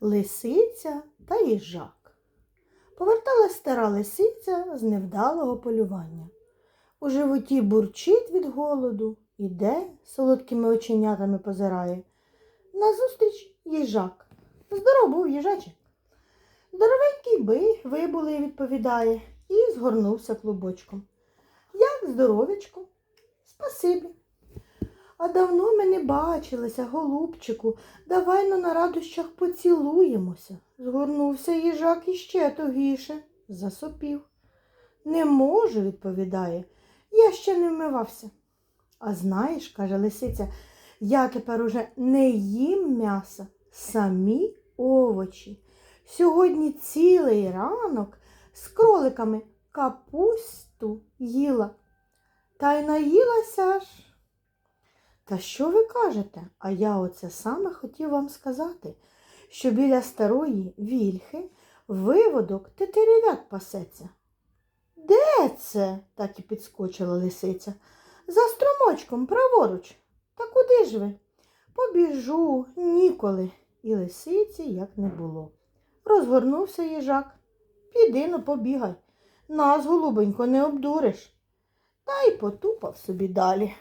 Лисиця та їжак. Поверталась стара лисиця з невдалого полювання. У животі бурчить від голоду, іде, солодкими оченятами позирає. Назустріч їжак. Здоров був їжачик. Здоровенький би, вибули, відповідає, і згорнувся клубочком. Як здоровечко? Спасибі. А давно ми не бачилися, голубчику. Давай но на радощах поцілуємося. Згорнувся їжак іще тугіше, засопів. Не можу, відповідає, я ще не вмивався. А знаєш, каже лисиця, я тепер уже не їм м'яса, самі овочі. Сьогодні цілий ранок з кроликами капусту їла. Та й наїлася ж. Та що ви кажете? А я оце саме хотів вам сказати, що біля старої вільхи виводок тетеревят пасеться. Де це? так і підскочила лисиця. За струмочком, праворуч. Та куди ж ви? Побіжу, ніколи. І лисиці як не було. Розгорнувся їжак. Піди ну побігай. Нас, голубенько, не обдуриш. Та й потупав собі далі.